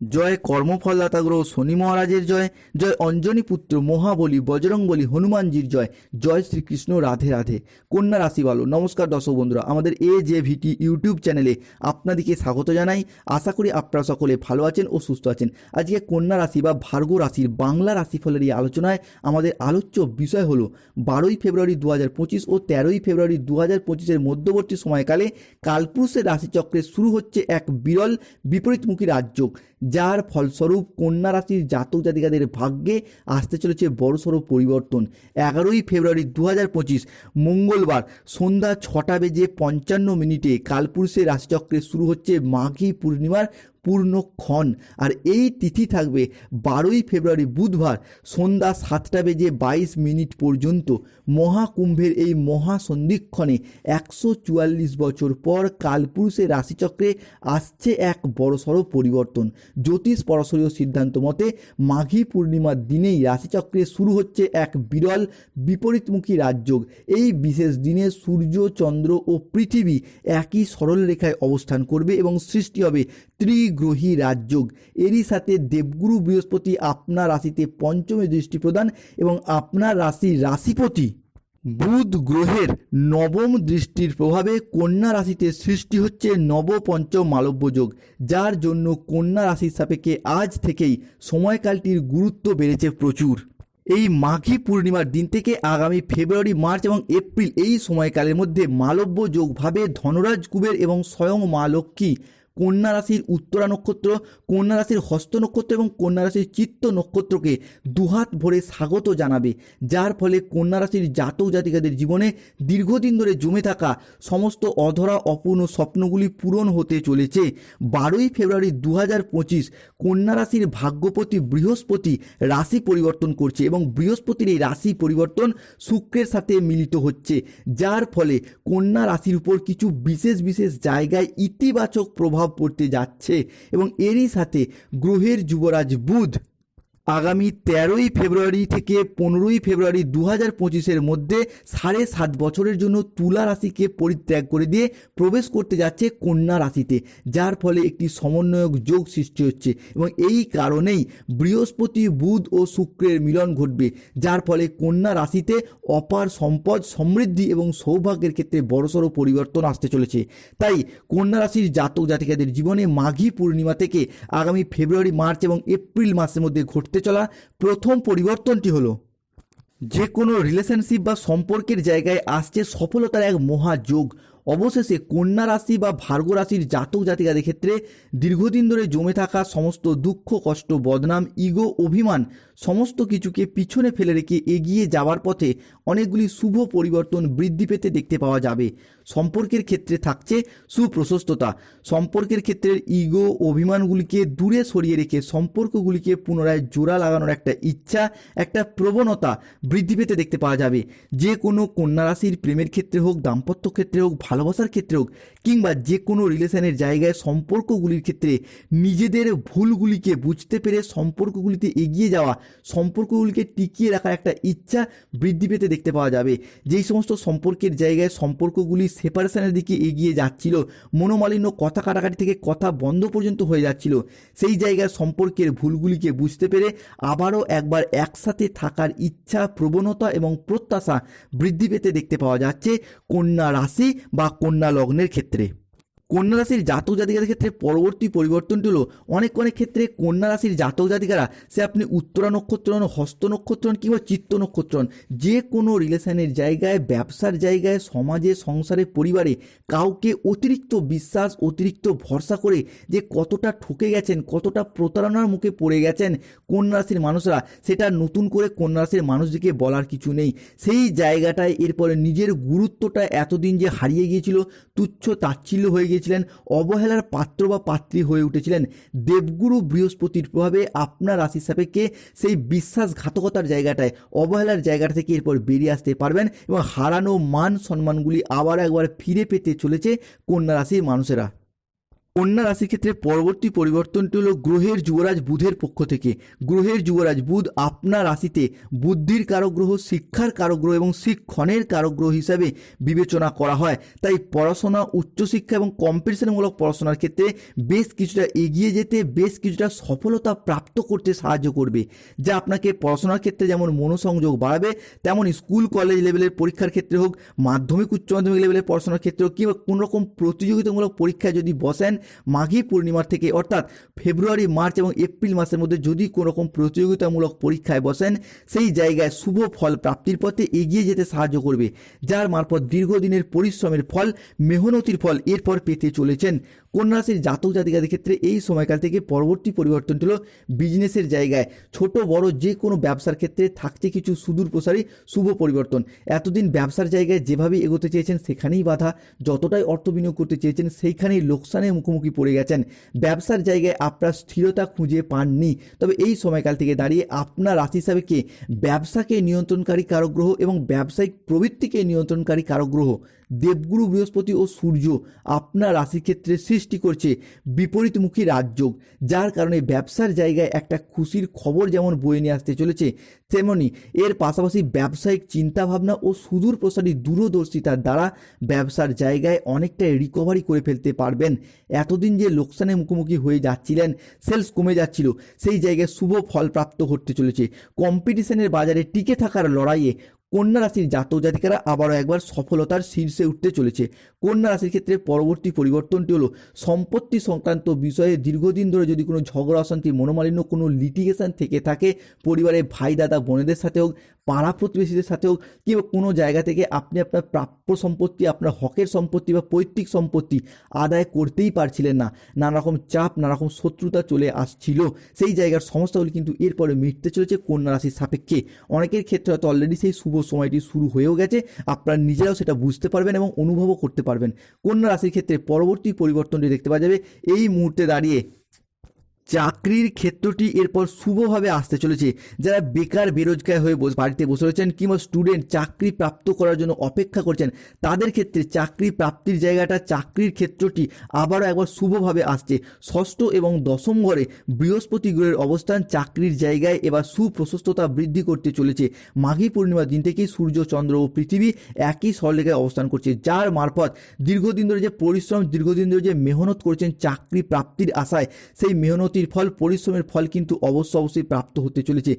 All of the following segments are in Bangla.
জয় কর্মফলদাতা গ্রহ শনি মহারাজের জয় জয় অঞ্জনী পুত্র মহাবলী বজরংবলী হনুমানজির জয় জয় শ্রীকৃষ্ণ রাধে রাধে। কন্যা রাশি বলো নমস্কার দর্শক বন্ধুরা, আমাদের এ জে ভিটি ইউটিউব চ্যানেলে আপনাদেরকে স্বাগত জানাই। আশা করি আপনারা সকলে ভালো আছেন ও সুস্থ আছেন। আজকে কন্যা রাশি বা ভার্গ রাশির বাংলা রাশিফলের এই আলোচনায় আমাদের আলোচ্য বিষয় হলো বারোই ফেব্রুয়ারি দু হাজার পঁচিশ ও তেরোই ফেব্রুয়ারি দু হাজার পঁচিশের মধ্যবর্তী সময়কালে কালপুরুষের রাশিচক্রে শুরু হচ্ছে এক বিরল, বিপরীতমুখী রাজযোগ। যার ফলস্বরূপ কন্যা রাশির জাতক জাতিকাদের ভাগ্যে আসতে চলেছে বড়সড় পরিবর্তন। এগারোই ফেব্রুয়ারি দু হাজার পঁচিশ, মঙ্গলবার সন্ধ্যা ছটা বেজে পঞ্চান্ন মিনিটে কালপুরুষের রাশিচক্রে শুরু হচ্ছে মাঘী পূর্ণিমার পূর্ণক্ষণ আর এই তিথি থাকবে বারোই ফেব্রুয়ারি, বুধবার সন্ধ্যা সাতটা বেজে বাইশ মিনিট পর্যন্ত। মহাকুম্ভের এই মহাসন্ধিক্ষণে একশো চুয়াল্লিশ বছর পর কালপুরুষের রাশিচক্রে আসছে এক বড়সড় পরিবর্তন। জ্যোতিষ পরশরীয় সিদ্ধান্ত মতে মাঘী পূর্ণিমার দিনেই রাশিচক্রে শুরু হচ্ছে এক বিরল বিপরীতমুখী রাজযোগ। এই বিশেষ দিনে সূর্য, চন্দ্র ও পৃথিবী একই সরল রেখায় অবস্থান করবে এবং সৃষ্টি হবে ত্রিগ্রহী রাজযোগ। এরই সাথে দেবগুরু বৃহস্পতি আপনার রাশিতে পঞ্চমে দৃষ্টি প্রদান এবং আপনার রাশির রাশিপতি বুধ গ্রহের নবম দৃষ্টির প্রভাবে কন্যা রাশিতে সৃষ্টি হচ্ছে নবপঞ্চম মালব্য যোগ। যার জন্য কন্যা রাশির সাপেক্ষে আজ থেকেই সময়কালটির গুরুত্ব বেড়েছে প্রচুর। এই মাঘী পূর্ণিমার দিন থেকে আগামী ফেব্রুয়ারি, মার্চ এবং এপ্রিল এই সময়কালের মধ্যে মালব্য যোগভাবে ধনরাজ কুবের এবং স্বয়ং মা লক্ষ্মী কন্যা রাশির উত্তরা নক্ষত্র, কন্যা রাশির হস্ত নক্ষত্র এবং কন্যা রাশির চিত্ত নক্ষত্রকে দুহাত ভরে স্বাগত জানাবে। যার ফলে কন্যা রাশির জাতক জাতিকাদের জীবনে দীর্ঘদিন ধরে জমে থাকা সমস্ত অধরা, অপূর্ণ স্বপ্নগুলি পূরণ হতে চলেছে। বারোই ফেব্রুয়ারি দু হাজার পঁচিশ কন্যা রাশির ভাগ্যপতি বৃহস্পতি রাশি পরিবর্তন করছে এবং বৃহস্পতির এই রাশি পরিবর্তন শুক্রের সাথে মিলিত হচ্ছে। যার ফলে কন্যা রাশির উপর কিছু বিশেষ বিশেষ জায়গায় ইতিবাচক প্রভাব পড়তে যাচ্ছে এবং এরই সাথে গ্রহের যুবরাজ বুধ আগামী তেরোই ফেব্রুয়ারি থেকে পনেরোই ফেব্রুয়ারি দু হাজার পঁচিশের মধ্যে সাড়ে সাত বছরের জন্য তুলা রাশিকে পরিত্যাগ করে দিয়ে প্রবেশ করতে যাচ্ছে কন্যা রাশিতে, যার ফলে একটি সমন্বয়ক যোগ সৃষ্টি হচ্ছে এবং এই কারণেই বৃহস্পতি, বুধ ও শুক্রের মিলন ঘটবে, যার ফলে কন্যা রাশিতে অপার সম্পদ, সমৃদ্ধি এবং সৌভাগ্যের ক্ষেত্রে বড়সড় পরিবর্তন আসতে চলেছে। তাই কন্যা রাশির জাতক জাতিকাদের জীবনে মাঘী পূর্ণিমা থেকে আগামী ফেব্রুয়ারি, মার্চ এবং এপ্রিল মাসের মধ্যে ঘটতে চলা প্রথম পরিবর্তনটি হলো, যে কোনো রিলেশনশিপ বা সম্পর্কের জায়গায় আসছে সফলতার এক মহাযোগ। অবশেষে কন্যা রাশি বা ভার্গ রাশির জাতক জাতিকাদের ক্ষেত্রে দীর্ঘদিন ধরে জমে থাকা সমস্ত দুঃখ, কষ্ট, বদনাম ইগো অভিমান, সমস্ত কিছুকে পিছনে ফেলে রেখে এগিয়ে যাওয়ার পথে অনেকগুলি শুভ পরিবর্তন বৃদ্ধি পেতে দেখতে পাওয়া যাবে। সম্পর্কের ক্ষেত্রে থাকছে সুপ্রশস্ততা। সম্পর্কের ক্ষেত্রে ইগো অভিমানগুলিকে দূরে সরিয়ে রেখে সম্পর্কগুলিকে পুনরায় জোড়া লাগানোর একটা ইচ্ছা, একটা প্রবণতা বৃদ্ধি পেতে দেখতে পাওয়া যাবে। যে কোনো কন্যা রাশির প্রেমের ক্ষেত্রে হোক, দাম্পত্য ক্ষেত্রে হোক, ভালোবাসার ক্ষেত্রে হোক, কিংবা যে কোনো রিলেশনের জায়গায় সম্পর্কগুলির ক্ষেত্রে নিজেদের ভুলগুলিকে বুঝতে পেরে সম্পর্কগুলিতে এগিয়ে যাওয়া, সম্পর্কগুলিকে টিকিয়ে রাখার একটা ইচ্ছা বৃদ্ধি পেতে দেখতে পাওয়া যাবে। যেই সমস্ত সম্পর্কের জায়গায় সম্পর্কগুলি সেপারেশনের দিকে এগিয়ে যাচ্ছিল, মনোমালিন্য, কথা কাটাকাটি থেকে কথা বন্ধ পর্যন্ত হয়ে যাচ্ছিল। সেই জায়গায় সম্পর্কের ভুলগুলিকে বুঝতে পেরে আবারও একবার একসাথে থাকার ইচ্ছা, প্রবণতা এবং প্রত্যাশা বৃদ্ধি পেতে দেখতে পাওয়া যাচ্ছে কন্যা রাশি বা কন্যা লগ্নের ক্ষেত্রে। কন্যা রাশির জাতক জাতিকাদের ক্ষেত্রে পরবর্তী পরিবর্তনটি হলো, অনেক অনেক ক্ষেত্রে কন্যা রাশির জাতক জাতিকারা সে আপনি উত্তরা নক্ষত্র হস্ত নক্ষত্র হন কিংবা চিত্ত নক্ষত্র হন, যে কোনো রিলেশনের জায়গায়, ব্যবসার জায়গায়, সমাজে, সংসারে, পরিবারে কাউকে অতিরিক্ত বিশ্বাস, অতিরিক্ত ভরসা করে যে কতটা ঠকে গেছেন, কতটা প্রতারণার মুখে পড়ে গেছেন কন্যা রাশির মানুষরা, সেটা নতুন করে কন্যা রাশির মানুষদেরকে বলার কিছু নেই। সেই জায়গাটায় এরপরে নিজের গুরুত্বটা এতদিন যে হারিয়ে গিয়েছিল, তুচ্ছ তাচ্ছিল্য হয়ে গিয়েছিলেন অবহেলার পাত্র বা পাত্রী হয়ে উঠেছিলেন। দেবগুরু বৃহস্পতির প্রভাবে আপনার রাশির সাপেক্ষে সেই বিশ্বাসঘাতকতার জায়গাটায়, অবহেলার জায়গা থেকে এরপর বেরিয়ে আসতে পারবেন এবং হারানো মান সম্মানগুলি আবার একবার ফিরে পেতে চলেছে কন্যা রাশির মানুষেরা। কন্যা রাশির ক্ষেত্রে পরবর্তী পরিবর্তনটি হলো গ্রহের যুবরাজ বুধের পক্ষ থেকে। গ্রহের যুবরাজ বুধ আপনার রাশিতে বুদ্ধির কারক গ্রহ শিক্ষার কারক গ্রহ এবং শিক্ষণের কারগ্রহ হিসাবে বিবেচনা করা হয়। তাই পড়াশোনা, উচ্চশিক্ষা এবং কম্পিটিশনমূলক পড়াশোনার ক্ষেত্রে বেশ কিছুটা এগিয়ে যেতে, বেশ কিছুটা সফলতা প্রাপ্ত করতে সাহায্য করবে, যা আপনাকে পড়াশোনার ক্ষেত্রে যেমন মনোসংযোগ বাড়াবে, তেমন স্কুল, কলেজ লেভেলের পরীক্ষার ক্ষেত্রে হোক, মাধ্যমিক, উচ্চ মাধ্যমিক লেভেলের পড়াশোনার ক্ষেত্রে হোক কিংবা কোনো রকম প্রতিযোগিতামূলক পরীক্ষায় যদি বসেন মাঘী পূর্ণিমার থেকে অর্থাৎ ফেব্রুয়ারি, মার্চ এবং এপ্রিল মাসের মধ্যে যদি কোনো রকম প্রতিযোগিতামূলক পরীক্ষায় বসেন, সেই জায়গায় শুভ ফল প্রাপ্তির পথে এগিয়ে যেতে সাহায্য করবে, যার মারফত দীর্ঘদিনের পরিশ্রমের ফল, মেহনতির ফল এরপর পেতে চলেছেন। কন্যা রাশির জাতক জাতিকাদের ক্ষেত্রে এই সময়কাল থেকে পরবর্তী পরিবর্তন হলো বিজনেসের জায়গায়। ছোট, বড় যে কোনো ব্যবসার ক্ষেত্রে থাকছে কিছু সুদূর প্রসারী শুভ পরিবর্তন। এতদিন ব্যবসার জায়গায় যেভাবে এগোতে চেয়েছেন, সেখানেই বাধা। যতটাই অর্থ বিনিয়োগ করতে চেয়েছেন, সেইখানেই লোকসানের মুখোমুখি পড়ে গেছেন। ব্যবসার জায়গায় আপনার স্থিরতা খুঁজে পাননি। তবে এই সময়কাল থেকে দাঁড়িয়ে আপনার রাশি হিসাবে কে? ব্যবসাকে নিয়ন্ত্রণকারী কারক গ্রহ এবং ব্যবসায়িক প্রবৃত্তিকে নিয়ন্ত্রণকারী কারক গ্রহ দেবগুরু বৃহস্পতি ও সূর্য আপনার রাশির ক্ষেত্রে সৃষ্টি করছে বিপরীতমুখী রাজযোগ, যার কারণে ব্যবসার জায়গায় একটা খুশির খবর যেমন বয়ে নিয়ে আসতে চলেছে, তেমনি এর পাশাপাশি ব্যবসায়িক চিন্তাভাবনা ও সুদূর প্রসারী দূরদর্শিতার দ্বারা ব্যবসার জায়গায় অনেকটাই রিকভারি করে ফেলতে পারবেন। এতদিন যে লোকসানের মুখোমুখি হয়ে যাচ্ছিলেন সেলস কমে যাচ্ছিল, সেই জায়গায় শুভ ফল প্রাপ্ত হতে চলেছে। কম্পিটিশনের বাজারে টিকে থাকার লড়াইয়ে কন্যা রাশির জাতক জাতিকারা আবারও একবার সফলতার শীর্ষে উঠতে চলেছে। কন্যা রাশির ক্ষেত্রে পরবর্তী পরিবর্তনটি হলো, সম্পত্তি সংক্রান্ত বিষয়ে দীর্ঘদিন ধরে যদি কোনো ঝগড়া, অশান্তি, মনোমালিন্য কোনো লিটিগেশন থেকে থাকে, পরিবারের ভাই, দাদা, বোনেদের সাথে হোক, পাড়া প্রতিবেশীদের সাথে হোক, কিংবা কোনো জায়গা থেকে আপনি আপনার প্রাপ্য সম্পত্তি, আপনার হকের সম্পত্তি বা পৈতৃক সম্পত্তি আদায় করতেই পারছিলেন না। নানা রকম চাপ নানা রকম শত্রুতা চলে আসছিল। সেই জায়গার সমস্যাগুলি কিন্তু এরপরে মিটতে চলেছে কন্যা রাশির সাপেক্ষে। অনেকের ক্ষেত্রে হয়তো অলরেডি সেই শুভ সময়টি শুরু হয়েও গেছে, আপনারা নিজেরাও সেটা বুঝতে পারবেন এবং অনুভবও করতে পারবেন। কন্যা রাশির ক্ষেত্রে পরবর্তী পরিবর্তনটি দেখতে পাওয়া যাবে। এই মুহূর্তে দাঁড়িয়ে চাকরির ক্ষেত্রটি এরপর শুভভাবে আসতে চলেছে। যারা বেকার, বেরোজগার হয়ে বাড়িতে বসে রয়েছেন কিংবা স্টুডেন্ট চাকরি প্রাপ্ত করার জন্য অপেক্ষা করছেন, তাদের ক্ষেত্রে চাকরি প্রাপ্তির জায়গাটা, চাকরির ক্ষেত্রটি আবারও একবার শুভভাবে আসছে। ষষ্ঠ এবং দশম ঘরে বৃহস্পতি গ্রহের অবস্থান চাকরির জায়গায় এবার সুপ্রশস্ততা বৃদ্ধি করতে চলেছে। মাঘী পূর্ণিমার দিন থেকেই সূর্য, চন্দ্র ও পৃথিবী একই সরলেখায় অবস্থান করছে, যার মারফত দীর্ঘদিন ধরে যে পরিশ্রম, দীর্ঘদিন ধরে যে মেহনত করেছেন চাকরি প্রাপ্তির আশায়, সেই মেহনতির ফল, পরিশ্রমের ফল কিন্তু অবশ্য অবশ্যই প্রাপ্ত হতে চলেছে।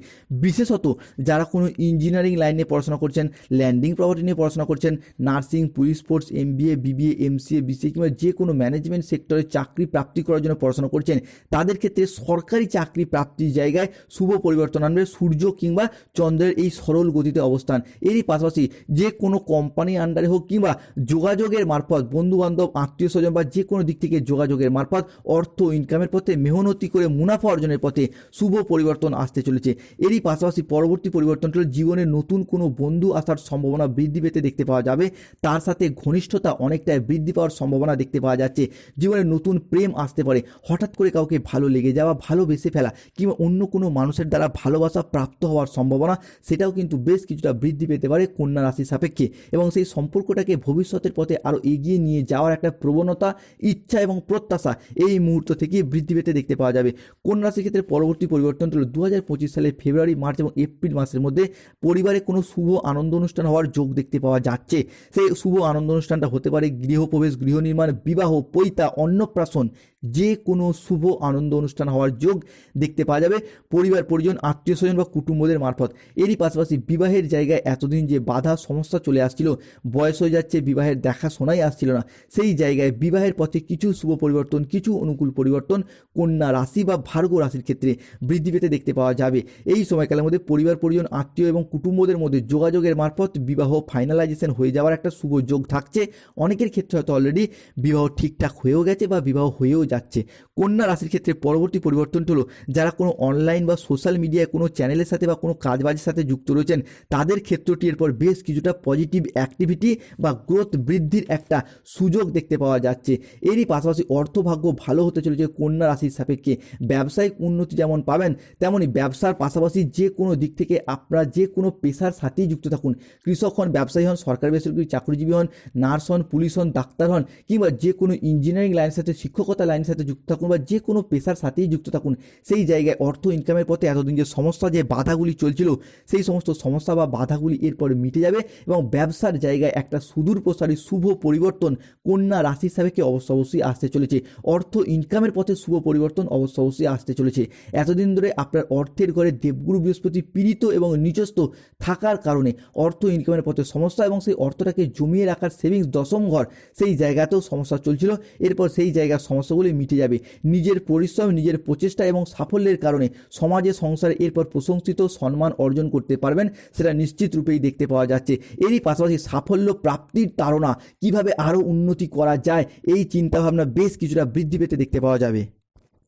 বিশেষত যারা কোনো ইঞ্জিনিয়ারিং লাইনে পড়াশোনা করছেন ল্যান্ডিং প্রপার্টি নিয়ে পড়াশোনা করছেন nursing police sports MBA BBA MCA BCA কিংবা যে কোনো ম্যানেজমেন্ট সেক্টরে চাকরি প্রাপ্তি করার জন্য পড়াশোনা করছেন, তাদের ক্ষেত্রে সরকারি চাকরি প্রাপ্তির জায়গায় শুভ পরিবর্তন আনবে, সূর্য কিংবা চন্দ্রের এই সরল গতিতে অবস্থান। এরই পাশাপাশি যে কোনো কোম্পানি আন্ডারে হোক কিংবা যোগাযোগের মারফত বন্ধু বান্ধব আত্মীয় স্বজন বা যে কোনো দিক থেকে যোগাযোগের মারফত, অর্থ ইনকামের পথে মেহনতি করে মুনাফা অর্জনের পথে শুভ পরিবর্তন আসতে চলেছে। এরই পাশাপাশি পরবর্তী পরিবর্তনটি হলো জীবনে নতুন কোনো বন্ধু আসার সম্ভাবনা বৃদ্ধি পেতে দেখতে পাওয়া যাবে। তার সাথে ঘনিষ্ঠতা অনেকটাই বৃদ্ধি পাওয়ার সম্ভাবনা দেখতে পাওয়া যাচ্ছে। জীবনে নতুন প্রেম আসতে পারে। হঠাৎ করে কাউকে ভালো লেগে যাওয়া ভালোবেসে ফেলা কিংবা অন্য কোনো মানুষের দ্বারা ভালোবাসা প্রাপ্ত হওয়ার সম্ভাবনা, সেটাও কিন্তু বেশ কিছুটা বৃদ্ধি পেতে পারে কন্যা রাশির সাপেক্ষে। এবং সেই সম্পর্কটাকে ভবিষ্যতের পথে আরও এগিয়ে নিয়ে যাওয়ার একটা প্রবণতা, ইচ্ছা এবং প্রত্যাশা এই মুহূর্ত থেকে বৃদ্ধি পেতে দেখতে পাওয়া যাবে কন্যা রাশির ক্ষেত্রে পরবর্তী পরিবর্তন হলো? দু হাজার পঁচিশ সালের ফেব্রুয়ারি, মার্চ এবং এপ্রিল মাসের মধ্যে পরিবারে কোনো শুভ আনন্দ অনুষ্ঠান হওয়ার যোগ দেখতে পাওয়া যাচ্ছে। সেই শুভ আনন্দ অনুষ্ঠানটা হতে পারে গৃহপ্রবেশ, গৃহ নির্মাণ, বিবাহ, পৈতা, অন্নপ্রাশন, যে কোনো শুভ আনন্দ অনুষ্ঠান হওয়ার যোগ দেখতে পাওয়া যাবে। পরিবার, পরিজন, আত্মীয় স্বজন বা কুটুম্বদের মারফত। এরই পাশাপাশি বিবাহের জায়গায় এতদিন যে বাধা, সমস্যা চলে আসছিল, বয়স হয়ে যাচ্ছে, বিবাহের দেখাশোনাই আসছিল না। সেই জায়গায় বিবাহের পথে কিছু শুভ পরিবর্তন, কিছু অনুকূল পরিবর্তন কন্যা রাশি বা ভার্গ রাশির ক্ষেত্রে বৃদ্ধি পেতে দেখতে পাওয়া যাবে। এই সময়কালের মধ্যে পরিবার, পরিজন, আত্মীয় এবং কুটুম্বদের মধ্যে যোগাযোগের মারফত বিবাহ ফাইনালাইজেশন হয়ে যাওয়ার একটা শুভ যোগ থাকছে। অনেকের ক্ষেত্রে হয়তো অলরেডি বিবাহ ঠিকঠাক হয়েও গেছে বা বিবাহ হয়েও যাচ্ছে। কন্যা রাশির ক্ষেত্রে পরবর্তী পরিবর্তনটি হলো, যারা কোনো অনলাইন বা সোশ্যাল মিডিয়ায় কোনো চ্যানেলের সাথে বা কোনো কাজবাজের সাথে যুক্ত রয়েছেন, তাদের ক্ষেত্রটি এরপর বেশ কিছুটা পজিটিভ অ্যাক্টিভিটি বা গ্রোথ বৃদ্ধির একটা সুযোগ দেখতে পাওয়া যাচ্ছে। এরই পাশাপাশি অর্থভাগ্য ভালো হতে চলেছে কন্যা রাশির সাপেক্ষে। সাপেক্ষে ব্যবসায়িক উন্নতি যেমন পাবেন তেমনই ব্যবসার পাশাপাশি যে কোনো দিক থেকে আপনারা যে কোনো পেশার সাথেই যুক্ত থাকুন। কৃষক হন, ব্যবসায়ী হন, সরকারি বেসরকারি চাকরিজীবী হন, নার্স হন, পুলিশ হন, ডাক্তার হন, কিংবা যে কোনো ইঞ্জিনিয়ারিং লাইনের সাথে, শিক্ষকতা লাইনের সাথে যুক্ত থাকুন বা যে কোনো পেশার সাথেই যুক্ত থাকুন। সেই জায়গায় অর্থ ইনকামের পথে এতদিন যে সমস্যা, যে বাধাগুলি চলছিল, সেই সমস্ত সমস্যা বা বাধাগুলি এরপরে মিটে যাবে এবং ব্যবসার জায়গায় একটা সুদূর প্রসারী, শুভ পরিবর্তন, কন্যা রাশি সাপেক্ষে অবশ্য অবশ্যই আসতে চলেছে। অর্থ ইনকামের পথে শুভ পরিবর্তন অবশ্য অবশ্যই আসতে চলেছে। এতদিন ধরে আপনার অর্থের ঘরে দেবগুরু বৃহস্পতি পীড়িত এবং নিচস্থ থাকার কারণে অর্থ ইনকামের পথে সমস্যা এবং সেই অর্থটাকে জমিয়ে রাখার সেভিংস দশম ঘর সেই জায়গাতেও সমস্যা চলছিল। এরপর সেই জায়গার সমস্যাগুলি মিটে যাবে। নিজের পরিশ্রম, নিজের প্রচেষ্টা এবং সাফল্যের কারণে সমাজে সংসারে এরপর প্রশংসিত সম্মান অর্জন করতে পারবেন সেটা নিশ্চিত রূপেই দেখতে পাওয়া যাচ্ছে। এরই পাশাপাশি সাফল্য প্রাপ্তির তাড়না কীভাবে আরও উন্নতি করা যায় এই চিন্তাভাবনা বেশ কিছুটা বৃদ্ধি পেতে দেখতে পাওয়া যাবে।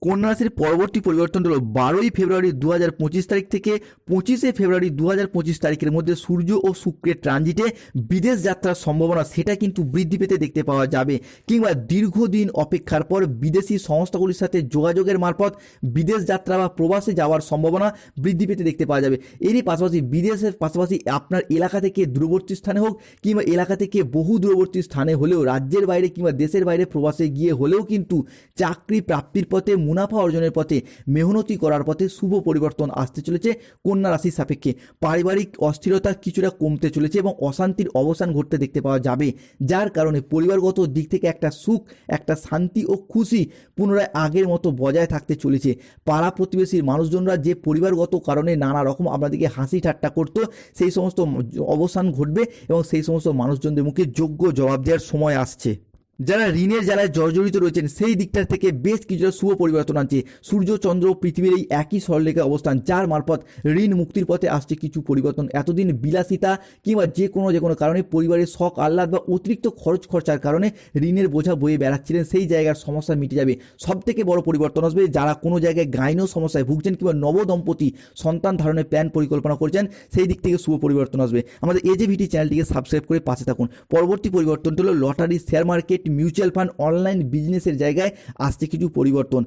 কন্যা রাশির পরবর্তী পরিবর্তন হলো বারোই ফেব্রুয়ারি দু হাজার পঁচিশ তারিখ থেকে পঁচিশে ফেব্রুয়ারি দু হাজার পঁচিশ তারিখের মধ্যে সূর্য ও শুক্রের ট্রানজিটে বিদেশ যাত্রার সম্ভাবনা, সেটা কিন্তু বৃদ্ধি পেতে দেখতে পাওয়া যাবে। কিংবা দীর্ঘদিন অপেক্ষার পর বিদেশি সংস্থাগুলির সাথে যোগাযোগের মারফত বিদেশ যাত্রা বা প্রবাসে যাওয়ার সম্ভাবনা বৃদ্ধি পেতে দেখতে পাওয়া যাবে। এরই পাশাপাশি বিদেশের পাশাপাশি আপনার এলাকা থেকে দূরবর্তী স্থানে হোক কিংবা এলাকা থেকে বহু দূরবর্তী স্থানে হলেও, রাজ্যের বাইরে কিংবা দেশের বাইরে প্রবাসে গিয়ে হলেও কিন্তু চাকরি প্রাপ্তির পথে মুনাফা অর্জনের পথে মেহনতি করার পথে শুভ পরিবর্তন আসতে চলেছে কন্যা রাশির সাপেক্ষে। পারিবারিক অস্থিরতা কিছুটা কমতে চলেছে এবং অশান্তির অবসান ঘটতে দেখতে পাওয়া যাবে, যার কারণে পরিবারগত দিক থেকে একটা সুখ, একটা শান্তি ও খুশি পুনরায় আগের মতো বজায় থাকতে চলেছে। পাড়া প্রতিবেশীর মানুষজনরা যে পরিবারগত কারণে নানা রকম আপনাদেরকে হাসি ঠাট্টা করতো, সেই সমস্ত অবসান ঘটবে এবং সেই সমস্ত মানুষজনদের মুখে যোগ্য জবাব দেওয়ার সময় আসছে। যারা ঋণের জ্বালায় জর্জরিত রয়েছেন, সেই দিকটা থেকে বেশ কিছুটা শুভ পরিবর্তন আনছে। সূর্য, চন্দ্র পৃথিবীর এই একই সরলেখে অবস্থান, যার মারফত ঋণ মুক্তির পথে আসছে কিছু পরিবর্তন। এতদিন বিলাসিতা কিংবা যে কোনো যে কোনো কারণে পরিবারের শখ, আহ্লাদ বা অতিরিক্ত খরচ খরচার কারণে ঋণের বোঝা বয়ে বেড়াচ্ছিলেন, সেই জায়গার সমস্যা মিটে যাবে। সব থেকে বড় পরিবর্তন আসবে, যারা কোনো জায়গায় গাইন সমস্যায় ভুগছেন কিংবা নবদম্পতি সন্তান ধারণের প্ল্যান পরিকল্পনা করছেন, সেই দিক থেকে শুভ পরিবর্তন আসবে। আমাদের এজেভিটি চ্যানেলটিকে সাবস্ক্রাইব করে পাশে থাকুন। পরবর্তী পরিবর্তনটি হলো lottery share market. Mutual fund online বিজনেসের জায়গায় আসছে কিছু পরিবর্তন।